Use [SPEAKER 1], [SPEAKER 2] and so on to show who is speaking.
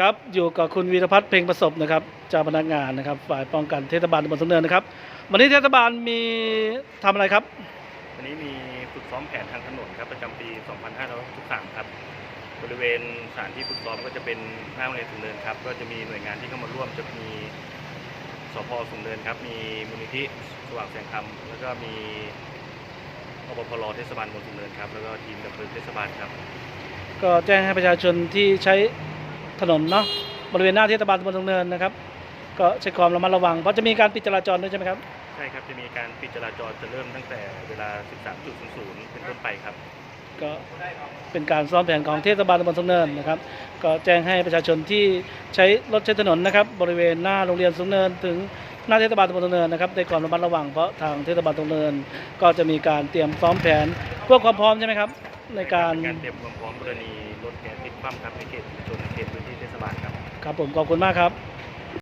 [SPEAKER 1] ครับอยู่กับคุณวีรพัฒน์เพ็งประสบนะครับเจ้าพนักงานนะครับ ฝ่ายป้องกันเทศบาลตำบลสำเนินนะครับ วันนี้เทศบาลมีทำอะไรครับ
[SPEAKER 2] วันนี้มีฝึกซ้อมแผนทางถนนครับประจำปี 2563 ครับ บริเวณสถานที่ฝึกซ้อมก็จะเป็นหน้าโรงเรียนสูงเนินครับ ก็จะมีหน่วยงานที่เข้ามาร่วมจะมีสพสูงเนินครับ มีมูลนิธิสว่างแสงธรรมแล้วก็มีอบพลเทศบาลตำบลสูงเนินครับ แล้วก็ทีมดับเพลิงเทศบาลครับ
[SPEAKER 1] ก็แจ้งให้ประชาชนที่ใช้ ถนนเนาะบริเวณหน้าเทศบาลตำบลสำเนินนะครับ ก็ใช้ความระมัดระวัง เพราะจะมีการปิดจราจรด้วยใช่ไหมครับ
[SPEAKER 2] ใช่ครับ จะมีการปิดจราจรจะเริ่มตั้งแต่เวลา 13.00 เป็นต้นไปครับ
[SPEAKER 1] ก็เป็นการซ้อมแผนของเทศบาลตำบลสำเนินนะครับ ก็แจ้งให้ประชาชนที่ใช้รถใช้ถนนนะครับ บริเวณหน้าโรงเรียนสำเนินถึงหน้าเทศบาลตำบลสำเนินนะครับในความระมัดระวังเพราะทางเทศบาลสำเนิน ก็จะมีการเตรียมซ้อมแผนเพื่อความพร้อมใช่ไหมครับ ในการ
[SPEAKER 2] เป็นการเตรียมความพร้อมกรณีรถแก๊สพลิกคว่ำครับในเขตชุมชนในเขตพื้นที่เทศบาลครับ
[SPEAKER 1] ครับผมขอบคุณมากครับ